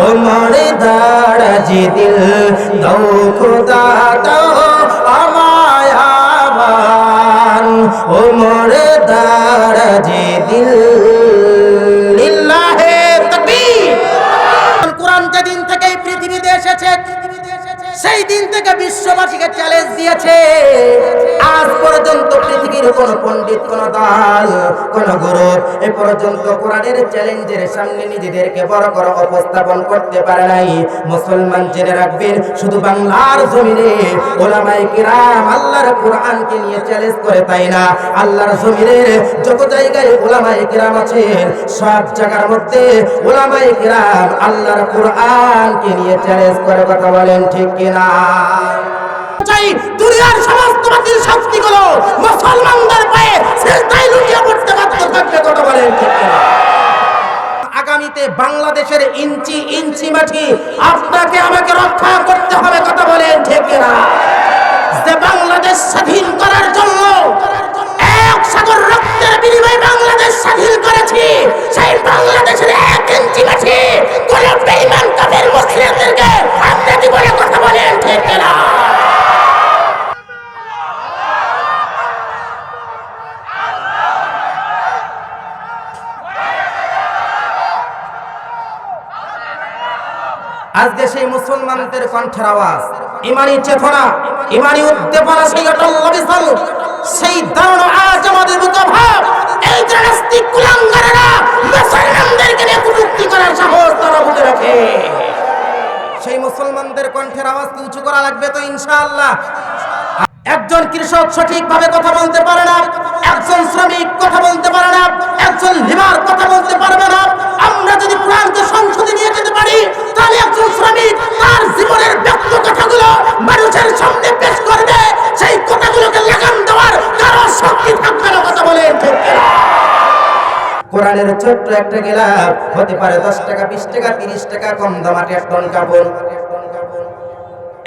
আমার দাঁড়া যে দিল দৌ খোদা দাও আমায় আবার ও মরে দিল সেই দিন থেকে বিশ্ববাসীকে চ্যালেঞ্জ দিয়েছে। আজ পর্যন্ত পৃথিবীর কোন পণ্ডিত, কোন দল, কোন গুরু এ পর্যন্ত কোরআনের চ্যালেঞ্জের সামনে নিজেদেরকে বড় বড় উপস্থাপন করতে পারে নাই। মুসলমান জেনে রাখবেন, শুধু বাংলার জমিনে ওলামায়ে কিরাম আল্লাহর কোরআনকে নিয়ে চ্যালেঞ্জ করে তাই না? আল্লাহর জমিনের যত জায়গায় ওলামায়ে কিরাম আছেন, সব জায়গার মধ্যে ওলামায়ে কিরাম আল্লাহর কোরআনকে নিয়ে চ্যালেঞ্জ করে কথা বলেন ঠিক কিনা? দুনিয়ার সমস্ত বাতিল শক্তিগুলো মুসলমানদের পায়ে সিজদায় লুটিয়ে আগামীতে বাংলাদেশের ইঞ্চি ইঞ্চি মাটি আপনাকে আমাকে রক্ষা করতে হবে, কথা বলেন ঠিক যে বাংলাদেশ স্বাধীন করার জন্য এক সাগর রক্তের বিনিময়ে বাংলাদেশ স্বাধীন করেছি, সেই বাংলাদেশের এক ইঞ্চি মুসলমানদের কণ্ঠের আওয়াজ। ইমানি চেতনা, ইমানি উদ্দীপনা সেই অটল অবিচল সেই দারুণ আজ আমাদের বুকে ভাব। এই যে নাস্তিক কুলাঙ্গারেরা মুসলমানদেরকে নিয়ে কটূক্তি করার সাহস তারা বুকে রাখে। সেই মুসলমানদের কণ্ঠের আওয়াজ উঁচু করা লাগবে তো ইনশাআল্লাহ। একজন কৃষক সঠিকভাবে কথা বলতে পারে না, একজন শ্রমিক কথা বলতে পারে না, একজন লিমার কথা বলতে পারবে না। আমরা যদি কোরআনকে সংসদে নিয়ে যেতে পারি, তাহলে একজন শ্রমিক তার জীবনের ব্যক্ত কথাগুলো মানুষের সামনে পেশ করবে। সেই কথাগুলোকে লাগাম দেওয়ার কারও শক্তি থাকবে না কথা বলে। কোরআনের ছোট্ট একটা গেলাপ, হতে পারে দশ টাকা, বিশ টাকা, তিরিশ টাকা, কম দামাটি এক টন কাপড়।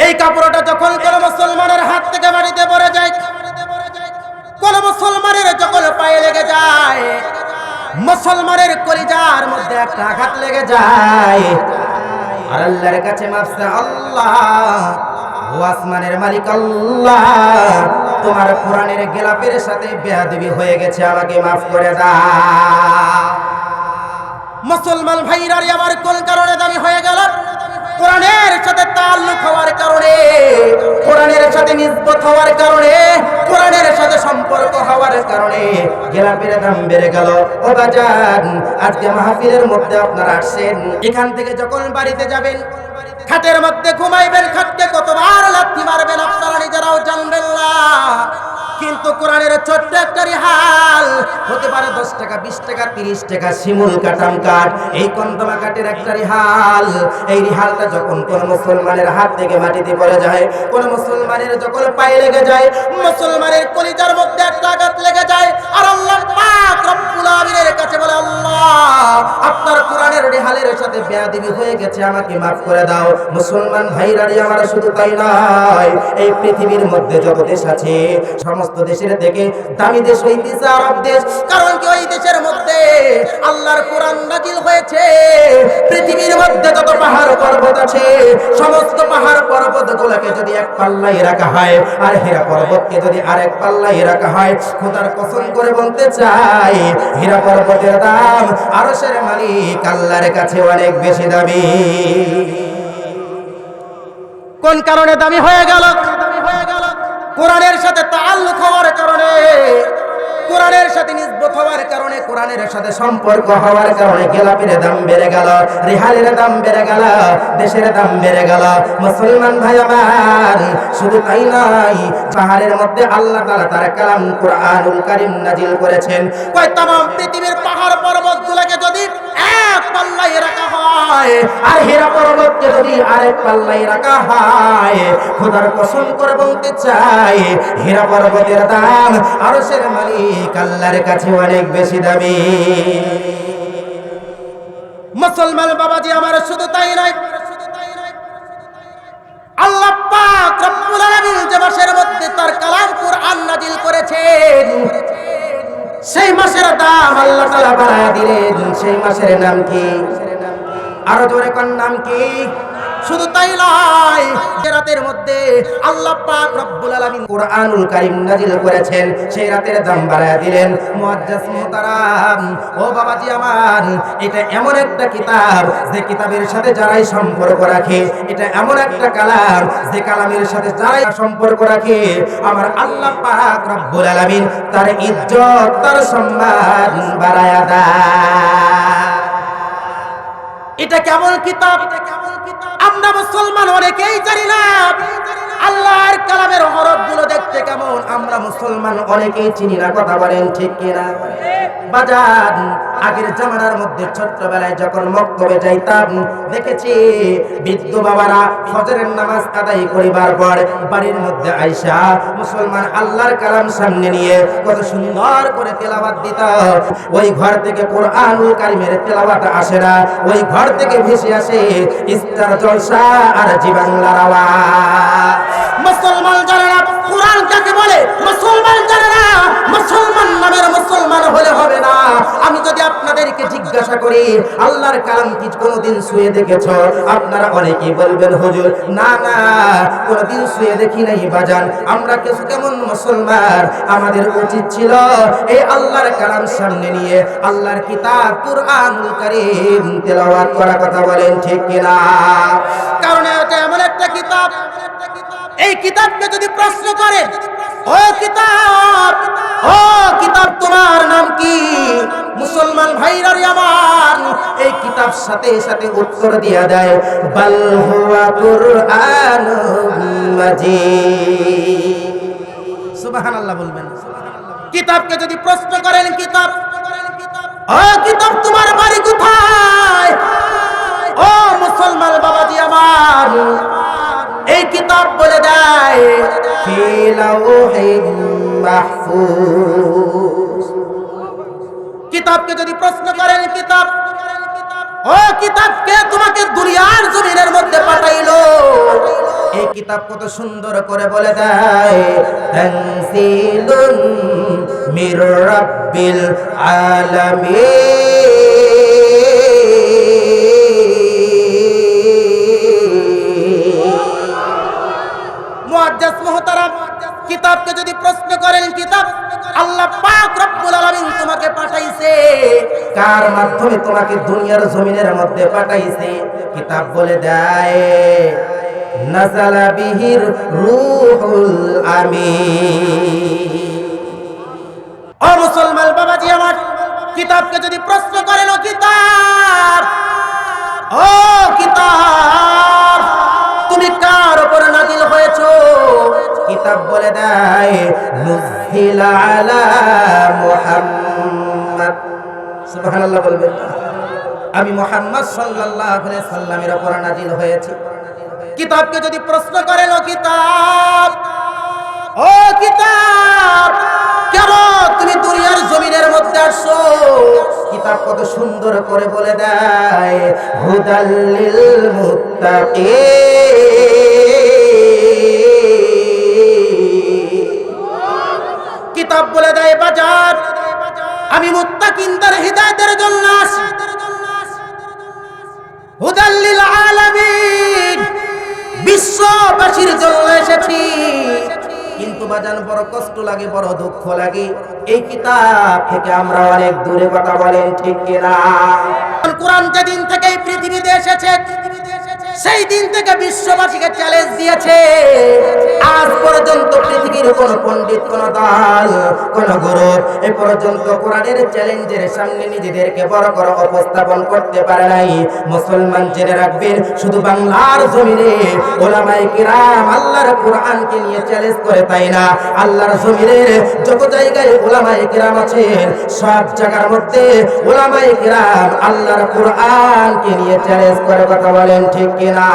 এই কাপড়টা যখন কোন মুসলমানের হাত থেকে মাটিতে পড়ে যায়, কোন মুসলমানের যখন পায়ে লেগে যায়, মুসলমানের কলিজার মধ্যে একটা আঘাত লেগে যায়। আর আল্লাহর কাছে মাফসা আল্লাহ, ও আসমানের মালিক, আল্লাহ, তোমার কোরআনের গেলাপের সাথে বেয়াদবি হয়ে গেছে, আমাকে মাফ করে দাও। মুসলমান ভাইরা রে আমার কোন কারণে দামি হয়ে গেল? হওয়ার কারণে, কোরআনের সাথে সম্পর্ক হওয়ার কারণে গেলাপের দাম বেড়ে গেল। ও বাজান, আজকে মাহফিলের মধ্যে আপনারা আসছেন। এখান থেকে যখন বাড়িতে যাবেন, খাটের মধ্যে ঘুমাইবেন, খাটকে কতবার লাথি মারবেন, আপনারা নিজেরাও জানবেন না। কিন্তু কোরআনের ছোট্ট একটা হতে পারে দশ টাকা, বিশ টাকা, তিরিশ টাকা, শিমুল কাটাম কাঠ। এই কন্দমা কাঠের একটা রিহাল। এই রিহালটা যখন কোন মুসলমানের হাত থেকে মাটিতে পড়ে যায়, কোন মুসলমানের যখন পায়ে লেগে যায়, মুসলমানের কলিজার মধ্যে একটা সাথে বেয়াদবি হয়ে গেছে, আমাকে মাফ করে দাও। মুসলমান ভাইরা রে আমার শুধু তাই নয়, এই পৃথিবীর মধ্যে যত দেশ আছে, সমস্ত দেশের থেকে দামি দেশ হইতেছে আরব দেশ। কারণ কি ওই দেশের মধ্যে আল্লাহর কোরআন পৃথিবীর মধ্যে যত পাহাড় পর্বত আছে, সমস্ত পাহাড় পর্বত গুলোকে যদি এক পাল্লাই রাখা হয়, আর হীরা পর্বতকে যদি আরেক পাল্লাই রাখা হয়, খোদার কসম করে বলতে চাই, হীরা পর্বতের দাম আরও আরশের মালিক আল্লাহর কাছে অনেক বেশি দামি। কোন কারণে দামি হয়ে গেল? কোরআনের সাথে তাল্লুক হওয়ার কারণে। কোরআনের সাথে নিসবত হওয়ার কারণে কোরআনের সাথে সম্পর্ক হওয়ার কারণে গেলাপের দাম বেড়ে গেল রিহালের দাম বেড়ে গেল দেশের দাম বেড়ে গেল মুসলমান ভাই আমার শুধু তাই নয় পাহাড়ের মধ্যে আল্লাহ তাআলা তার কালাম কোরআনুল কারীম নাজিল করেছেন কয় तमाम পৃথিবীর পাহাড় পর্বতগুলোকে যদি এক পাল্লায় রাখা হয় আর হীরা পর্বতকে যদি আরেক পাল্লায় রাখা হয় খোদার কসম করে বলতে চাই হীরা পর্বতের দাম আরশের মালিক আল্লাহর কাছে অনেক বেশি দামি। মুসলমান বাবাজি, আমার শুধু তাই নয়। আল্লাহ পাক রব্বুল আলামিন যে মাসের মধ্যে তার কালাম কুরআন নাজিল সেই মাসের দাম আল্লাহ তাআলা বাড়ায় দিলেন। সেই মাসের নাম কি? আরও জোরে কোন, নাম কি? শুধু তাই নয় রাতের মধ্যে আল্লাহ পাক রব্বুল আলামিন কোরআনুল কারীম নাজিল করেছেন, সেই রাতের দাম বাড়ায় দিলেন। মুআজ্জাজ মুহতারাম, ও বাবাজি আমার, এটা এমন একটা কিতাব, যে কিতাবের সাথে যারাই সম্পর্ক রাখে, এটা এমন একটা কালাম, যে কালামের সাথে যারাই সম্পর্ক রাখে, আমার আল্লাহ পাক রব্বুল আলামিন তার ইজ্জত, তার সম্মান বাড়ায়া দেয়। এটা কেমন কিতাব? আমরা মুসলমান, অনেকেই জানি না। আল্লাহর কালামের হরফগুলো দেখতে কেমন? আমরা মুসলমান, অনেকেই চিনি না, কথা বলেন ঠিক কিনা? বাজার আগের জামানার মধ্যে ছোট্টবেলায় যখন মক্তবে যাইতাম, দেখেছি বৃদ্ধ বাবারা ফজরের নামাজ আদায় করিবার পর বাড়ির মধ্যে আইসা মুসলমান আল্লাহর কালাম সামনে নিয়ে কত সুন্দর করে তেলাওয়াত দিত। ওই ঘর থেকে কোরআনুল কারিমের তেলাওয়াত আসে না। ওই ঘর থেকে ভেসে আসে ইস্তার জলসা আর জি বাংলার আওয়াজ। মুসলমান না কোরআন কাকে বলে? মুসলমান না মুসলমান নামের মুসলমান জিজ্ঞাসা করি, আল্লাহর কালাম কি কোনোদিন শুয়ে দেখেছ? আপনারা অনেকেই বলবেন, হুজুর, না না, কোনোদিন শুয়ে দেখি নাই, বাজান। আমরা কিছু কেমন মুসলমান? আমাদের উচিত ছিল এই আল্লাহর কালাম সামনে নিয়ে আল্লাহর কিতাব, কুরআনুল কারীম তেলাওয়াত করার কথা বলেন, ঠিক কিনা? কারণ এটা এমন একটা কিতাব। এই কিতাবকে যদি প্রশ্ন করে কিতাব তোমার নাম কি? মুসলমান এই সাথে সাথে উত্তর দিয়া বলবেন। কিতাবকে যদি প্রশ্ন করেন, কিতাব, ও কিতাব, তোমার বাড়ি কোথায়? ও মুসলমান বাবাজি আমার, এই কিতাব বলে দেয় ফি লাউহিন মাহফুজ কিতাবকে যদি প্রশ্ন করেন কিতাব ও কিতাব কে তোমাকে দুনিয়ার জমিনের মধ্যে পাঠাইলো। এই কিতাব কত সুন্দর করে বলে দেয় তানসিলুন মির রাব্বিল আলামিন। মুআজ্জাজ কিতাবকে যদি প্রশ্ন করেন, কিতাব আল্লাহ পাক রব্বুল আলামিন তোমাকে পাঠাইছে। কার মাধ্যমে তোমাকে দুনিয়ার জমিনের মধ্যে পাঠাইছে? কিতাব বলে দেয় নাজালা বিহির রূহুল আমিন। ও মুসলমান বাবাজি আমার, কিতাবকে যদি প্রশ্ন করেন, ও কিতাব ও কিতাব কিতাব বলে দেয় নুজিল আলা সুবহানাল্লাহ বলবেন। আমি মুহাম্মদ সাল্লাল্লাহু আলাইহি সাল্লামের উপর নাজিল হয়েছি। কিতাবকে যদি প্রশ্ন করেন ও কিতাব? ও কিতাব, কেন তুমি দুনিয়ার জমিনের মধ্যে আসছো? কিতাব কত সুন্দর করে বলে দেয় হুদাল্লিল মুত্তাকিন। কিতাব বলে দেয় বাজার, আমি মুত্তাকিনদের হিদায়াতের জন্য আসি। হুদাল্লিল আলামিন, বিশ্ববাসীর জন্য এসেছি। কিন্তু বাজান বড় কষ্ট লাগে, বড় দুঃখ লাগে। এই কিতাব থেকে আমরা অনেক দূরে কথা বলেন, ঠিক কিনা? কোরআন যেদিন থেকে এই পৃথিবীতে এসেছে সেই দিন থেকে বিশ্ববাসীকে চ্যালেঞ্জ দিয়েছে। আজ পর্যন্ত পৃথিবীর কোন পণ্ডিত কোন দল, কোন গুরু এ পর্যন্ত কোরআনের চ্যালেঞ্জের সামনে নিজেদেরকে বড় বড় উপস্থাপন করতে পারে নাই। মুসলমান জেনে রাখবেন, শুধু বাংলার জমিনে ওলামায়ে কিরাম আল্লাহর কোরআনকে নিয়ে চ্যালেঞ্জ করে তাই না? আল্লাহর জমিনের যত জায়গায় ওলামায়ে কিরাম আছেন, সব জায়গার মধ্যে ওলামায়ে কিরাম আল্লাহর কোরআনকে নিয়ে চ্যালেঞ্জ করে কথা বলেন, ঠিক কিনা